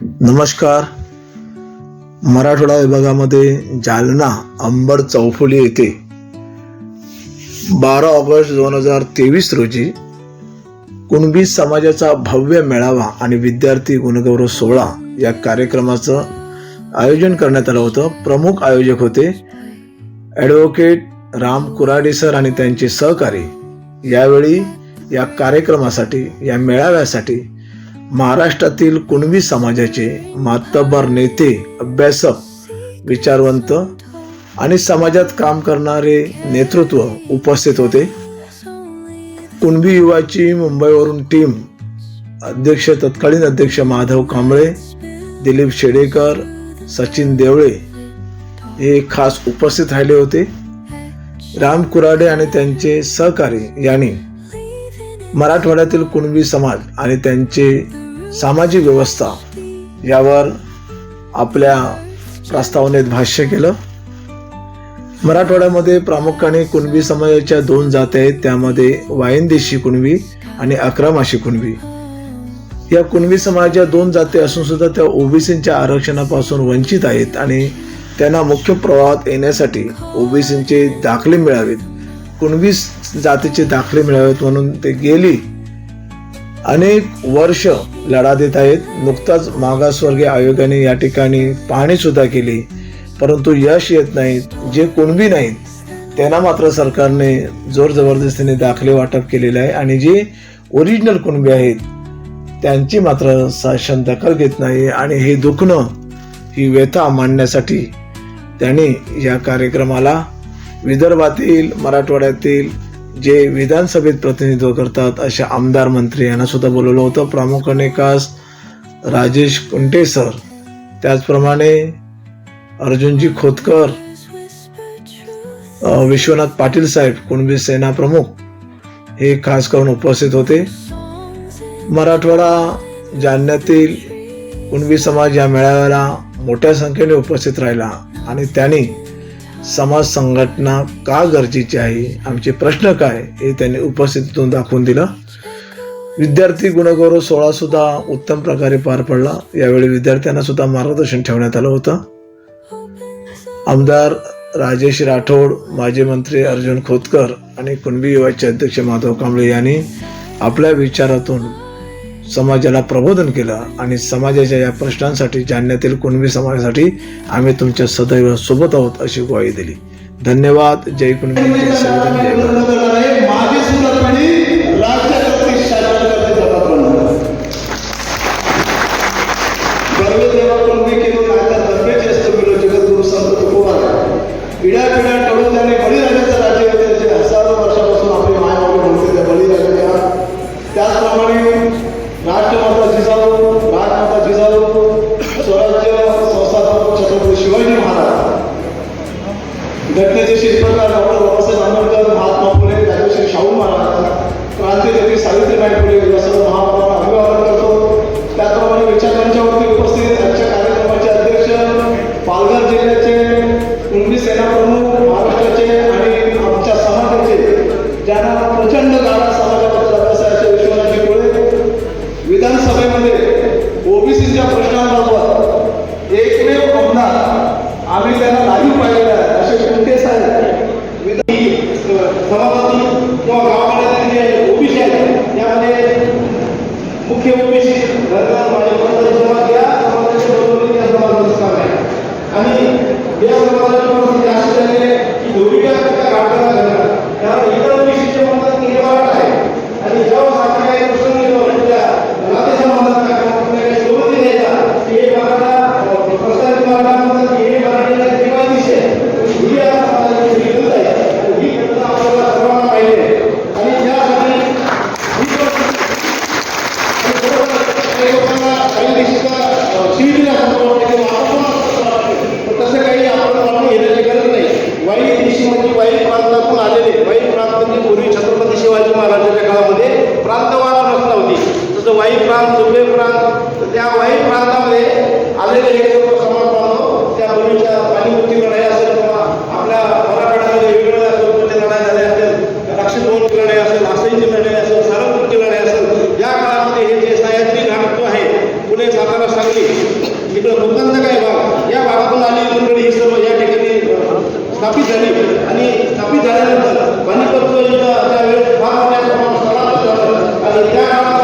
नमस्कार. मराठवाडा विभागामध्ये जालना अंबर चौफुली येथे बारा ऑगस्ट दोन हजार तेवीस रोजी कुणबी समाजाचा भव्य मेळावा आणि विद्यार्थी गुणगौरव सोहळा या कार्यक्रमाचं आयोजन करण्यात आलं होतं. प्रमुख आयोजक होते ॲडव्होकेट राम कुराडे सर आणि त्यांचे सहकारी. यावेळी या कार्यक्रमासाठी या मेळाव्यासाठी महाराष्ट्रातील कुणबी समाजाचे मातबर नेते अभ्यासक विचारवंत आणि समाजात काम करणारे नेतृत्व उपस्थित होते. कुणबी युवाची मुंबईवरून टीम अध्यक्ष तत्कालीन अध्यक्ष माधव कांबळे दिलीप शेडेकर सचिन देवळे हे खास उपस्थित राहिले होते. राम कुराडे आणि त्यांचे सहकारी यांनी मराठवाड्यातील कुणबी समाज आणि त्यांचे सामाजिक व्यवस्था यावर आपल्या प्रस्तावनेत भाष्य केलं. मराठवाड्यामध्ये प्रामुख्याने कुणबी समाजाच्या दोन जाती आहेत. त्यामध्ये वायंदेशी कुणबी आणि अक्रमाशी कुणबी. या कुणबी समाजाच्या दोन जाती असून सुद्धा त्या ओबीसींच्या आरक्षणापासून वंचित आहेत आणि त्यांना मुख्य प्रवाहात येण्यासाठी ओबीसींचे दाखले मिळावेत. कुणबी जातीचे दाखले मिळावेत म्हणून ते गेली. अनेक वर्ष लढा देत आहेत. नुकताच मागासवर्गीय आयोगाने या ठिकाणी पाहणी सुद्धा केली. परंतु यश येत नाहीत जे कुणबी नाहीत त्यांना मात्र सरकारने जोर जबरदस्तीने दाखले वाटप केलेले आहे आणि जे ओरिजिनल कुणबी आहेत त्यांची मात्र शासन दखल घेत नाही आणि हे दुखणं ही व्यथा मांडण्यासाठी त्यांनी या कार्यक्रमाला विदर्भातील मराठवाड्यातील जे विधानसभेत प्रतिनिधित्व करतात अशा आमदार मंत्री यांना सुद्धा बोलवलं होतं. प्रामुख्याने खास राजेश कुंटे सर. त्याचप्रमाणे अर्जुनजी खोतकर विश्वनाथ पाटील साहेब कुणबी सेना प्रमुख हे खास करून उपस्थित होते. मराठवाडा जालन्यातील कुणबी समाज या मेळाव्याला मोठ्या संख्येने उपस्थित राहिला आणि त्यांनी समाज संघटना का गरजेची आहे? आमचे प्रश्न काय? हे त्यांनी उपस्थितीतून दाखवून दिलं. विद्यार्थी गुणगौरव सोहळा सुद्धा उत्तम प्रकारे पार पडला. यावेळी विद्यार्थ्यांना सुद्धा मार्गदर्शन ठेवण्यात आलं होतं. आमदार राजेश राठोड माजी मंत्री अर्जुन खोतकर आणि कुणबी युवाचे अध्यक्ष माधव कांबळे यांनी आपल्या विचारातून समाजाला प्रबोधन केलं आणि समाजाच्या या प्रश्नांसाठी जाणण्यातील कुणबी समाजासाठी आम्ही तुमच्या सदैव सोबत आहोत अशी ग्वाही दिली. धन्यवाद. जय कुणबी. जय संविधान जय त्याचप्रमाणे राष्ट्रमाता जिजाऊ राजमाता जिजाऊ स्वराज्य संस्थापक छत्रपती शिवाजी महाराज. घटनेचे शिल्पकार डॉक्टर बाबासाहेब सभापती किंवा गावामध्ये जे ओबीसी आहेत त्यामध्ये मुख्य ओबीसी घरदार माझे समाज या समाजाचे बरोबर त्या समाजाचं काम आहे. आणि या समाजाच्या परिस्थिती अशी झाली आहे की इतर ओबीसीचे म्हणतात की हे मराठा आहे आणि जेव्हा सारखे काही प्रसंग येतो त्या राधे समाजाचा किंवा कुठल्या काही सोबती द्यायचा की हे मराठा प्रस्तावित मराठा म्हणतात की हे मराठीला किंवा विषय ही या समाजाची विरुद्ध आहे आणि ही घटना आपल्याला सर्वांना पाहिजे आहे. आणि त्यासाठी ही परिस्थिती आणि बरोबर काही लोकांना काही देशाचा शिवीला संदर्भात किंवा आपण पण असं वाटतं. पण तसं काही आपण मानून घेण्याची गरज नाही वाई देशी म्हणजे वाई प्रांतातून आलेले वाई प्रांत म्हणजे पूर्वी छत्रपती शिवाजी महाराजांच्या काळामध्ये प्रांतवाडा रचना होती जसं वाई प्रांत दुबे प्रांत तर त्या वाईट प्रांतामध्ये आलेले हे लोक समान पाहतो त्या पूर्वीच्या पाणीमुक्ती लढाई असेल किंवा आपल्या मराठवाड्यामध्ये वेगवेगळ्या स्वरूपाच्या लढाई झाल्या असेल लक्षद्रोह लढाई असेल आसईची लढाई असेल सारंगपूरची लढाई असेल या काळामध्ये हे जे सह्याद्री घाट आहे पुणे सातारा सांगली इकडं लोकांचा काय भाग या भागातून आलेली मंडळी ही सर्व या ठिकाणी स्थापित झाली. आणि स्थापित झाल्यानंतर पाणीपत्र योजना त्यावेळेस फार मोठ्या प्रमाणात आणि त्या काळात